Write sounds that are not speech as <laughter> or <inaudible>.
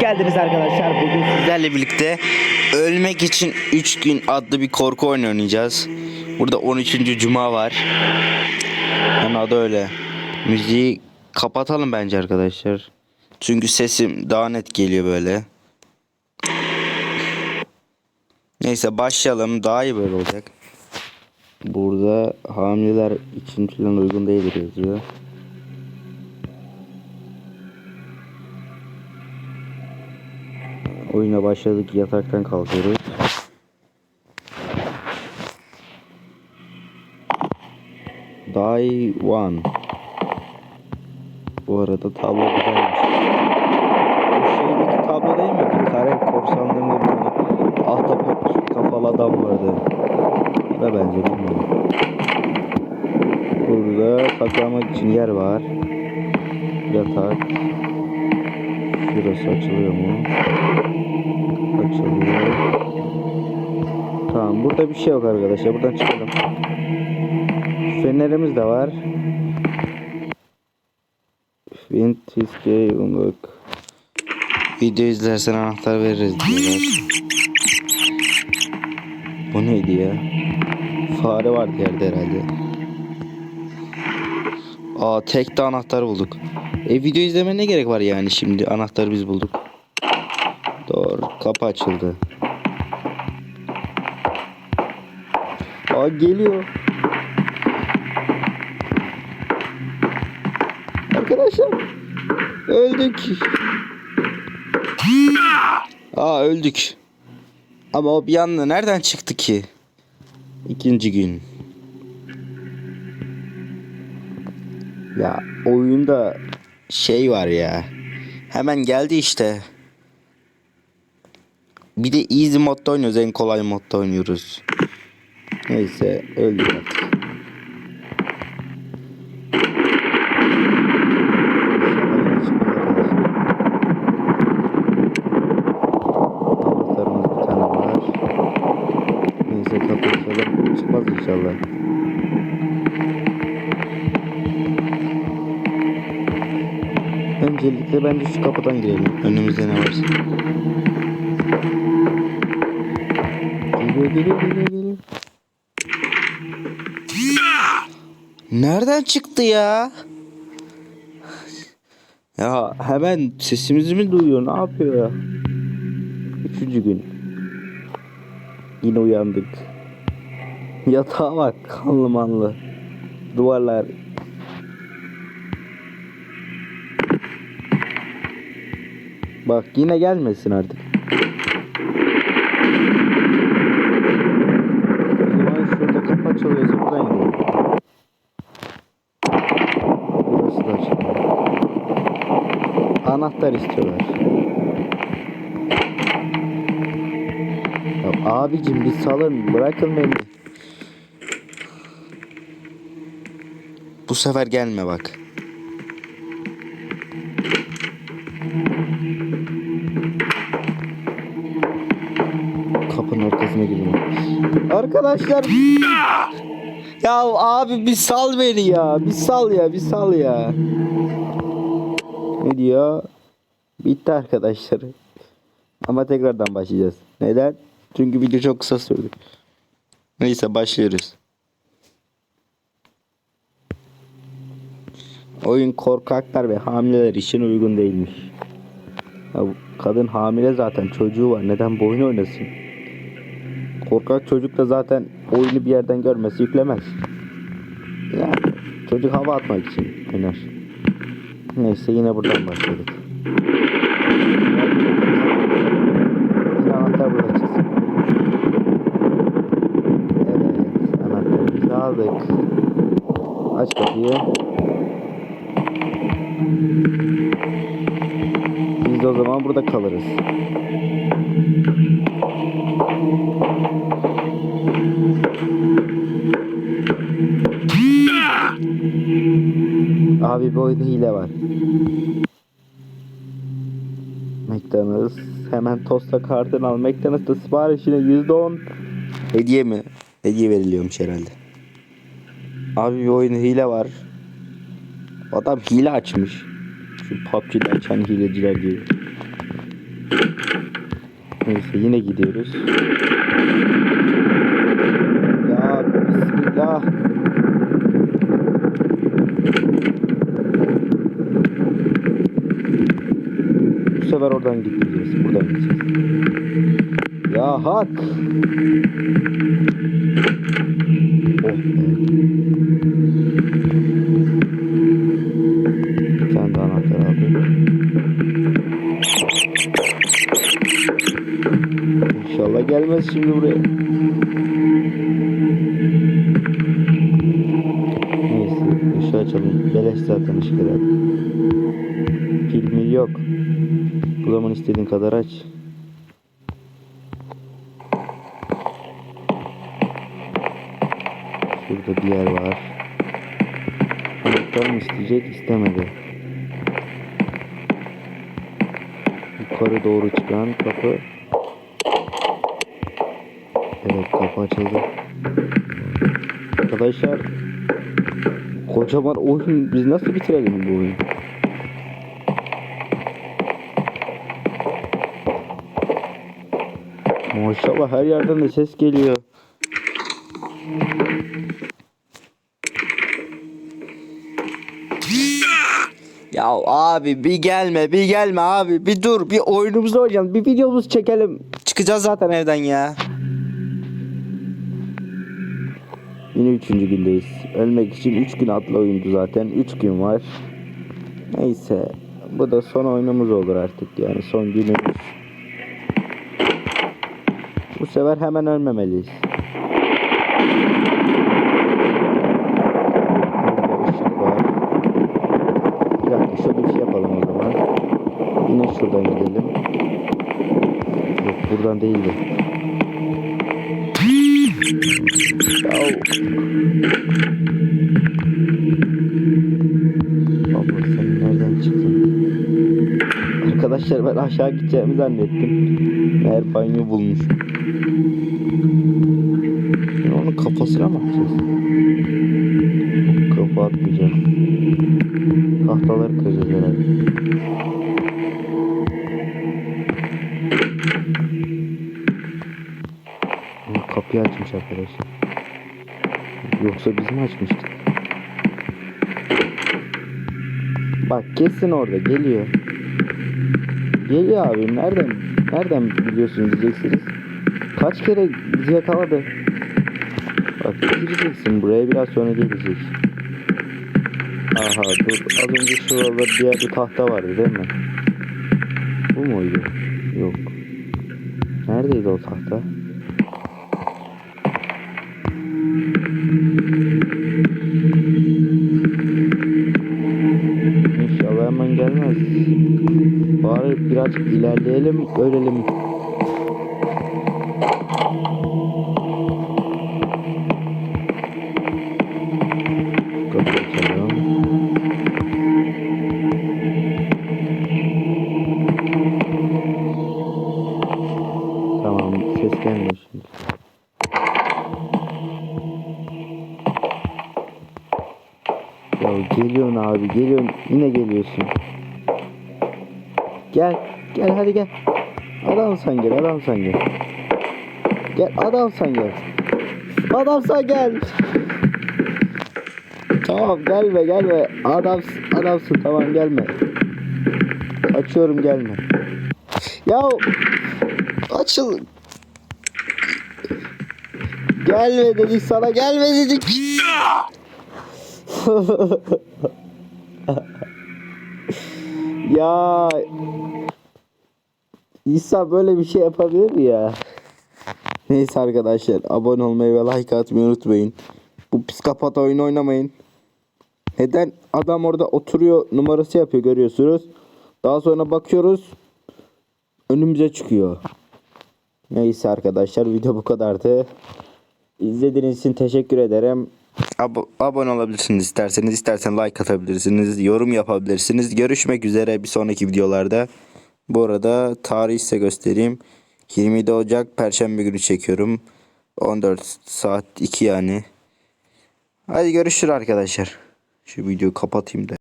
geldiniz arkadaşlar. Bugün sizlerle birlikte Ölmek için 3 gün adlı bir korku oyunu oynayacağız. Burada 13. Cuma var. Yani adı öyle. Müziği kapatalım bence arkadaşlar. Çünkü sesim daha net geliyor böyle. Neyse başlayalım. Daha iyi böyle olacak. Burada hamileler için falan uygun değildir yazıyor. Oyuna başladık yataktan kalkıyoruz. Die one. Bu arada tablo güzelmiş. Bu şeydeki tablo değil mi? Bir kare korsanlığında bir tane ahtapot kafalı adam vardı. Da bence bilmiyorum. Burada saklamak için yer var. Yatak. Şurası açılıyor mu? Açılıyor. Tamam burada bir şey yok arkadaşlar. Buradan çıkalım. Fenerimiz de var. Vintage Unlock. Video izlersen anahtar veririz diyorlar. Bu neydi ya? Fare vardı yerde herhalde. Aa tek de anahtar bulduk. E video izleme ne gerek var yani şimdi anahtarı biz bulduk. Doğru kapı açıldı. Aa geliyor. Arkadaşlar öldük. Aa öldük. Ama o bir anda nereden çıktı ki? İkinci gün. Ya oyunda şey var ya. Hemen geldi işte. Bir de easy modda oynuyoruz. En kolay modda oynuyoruz. Neyse öldü artık. Çıkmaz inşallah. Öncelikle bence şu kapıdan girelim. Önümüzde ne varsa. Nereden çıktı ya? Ya hemen sesimizi mi duyuyor? Ne yapıyor ya? Üçüncü gün. Yine uyandık. Yatağa bak kanlı manlı. Duvarlar Bak yine gelmesin artık. Zaman şurada kapı açılıyorsa buradan gidelim. Burası da açılıyor. Anahtar istiyorlar. Ya abicim bir salın bırakın beni. Bu sefer gelme bak. Arkadaşlar. ya abi bir sal beni ya. Bir sal ya, bir sal ya. Ne diyor? Bitti arkadaşlar. Ama tekrardan başlayacağız. Neden? Çünkü video çok kısa sürdü. Neyse başlıyoruz. Oyun korkaklar ve hamileler için uygun değilmiş. Ya kadın hamile zaten çocuğu var. Neden bu oyunu oynasın? Korkak çocuk da zaten oyunu bir yerden görmesi yüklemez. Yani çocuk hava atmak için oynar. Neyse yine buradan başladık. Yine anahtar çıksın. Evet anahtarımızı aldık. Aç kapıyı. Biz de o zaman burada kalırız. Abi bu hile var. McDonald's hemen tosta kartını al. McDonald's'ta siparişine %10 hediye mi? Hediye veriliyormuş herhalde. Abi bir oyunda hile var. Adam hile açmış. Şu PUBG'de açan hileciler gibi. Neyse yine gidiyoruz. Ya bismillah. Bu sefer oradan gitmeyeceğiz. Buradan gideceğiz. Ya hak. Oh be. Daha anahtar aldım. İnşallah gelmez şimdi buraya. Neyse ışığı açalım. Beleş zaten ışık herhalde. Yok. Bu istediğin kadar aç. Şurada bir yer var. Mı isteyecek? İstemedi. Yukarı doğru çıkan kapı. Evet kapı açıldı. Arkadaşlar kocaman oyun biz nasıl bitirelim bu oyunu? Maşallah her yerden de ses geliyor. Ya abi bir gelme bir gelme abi bir dur bir oyunumuzu oynayalım bir videomuz çekelim. Çıkacağız zaten evden ya. Yine üçüncü gündeyiz. Ölmek için üç gün adlı oyundu zaten. Üç gün var. Neyse. Bu da son oyunumuz olur artık yani son günümüz. Sefer hemen ölmemeliyiz. Burada ışık var. Bir dakika şöyle bir şey yapalım o zaman. Yine şuradan gidelim. Yok buradan değildi. Yahu. Arkadaşlar ben aşağı gideceğimi zannettim. Meğer banyo bulmuşum. Şimdi onun kafasına mı atacağız? Kafa atmayacağız. Tahtaları kıracağız herhalde. Kapıyı açmış arkadaşlar. Yoksa biz mi açmıştık? Bak kesin orada geliyor. Geliyor abi nereden nereden biliyorsunuz diyeceksiniz. Kaç kere bizi yakaladı. Bak gireceksin buraya biraz sonra gelecek. Aha dur az önce şurada bir tahta vardı değil mi? Bu muydu? Yok. Neredeydi o tahta? İnşallah hemen gelmez. Bari birazcık ilerleyelim, ölelim. Tamam, ses gelmiyor geliyorsun abi, geliyorsun. Yine geliyorsun. Gel, gel hadi gel. Adamsan gel, adamsan gel. Gel, adamsan gel. Adamsan gel. Tamam gelme gelme. Adam adamsın tamam gelme. Açıyorum gelme. Ya açıl. Gelme dedik sana gelme dedik. <laughs> ya İsa böyle bir şey yapabilir mi ya? Neyse arkadaşlar abone olmayı ve like atmayı unutmayın. Bu psikopat oyunu oynamayın. Neden? Adam orada oturuyor numarası yapıyor görüyorsunuz. Daha sonra bakıyoruz. Önümüze çıkıyor. Neyse arkadaşlar video bu kadardı. İzlediğiniz için teşekkür ederim. Ab- abone olabilirsiniz isterseniz. istersen like atabilirsiniz. Yorum yapabilirsiniz. Görüşmek üzere bir sonraki videolarda. Bu arada tarih size göstereyim. 27 Ocak Perşembe günü çekiyorum. 14 saat 2 yani. Hadi görüşürüz arkadaşlar. Şu videoyu kapatayım da.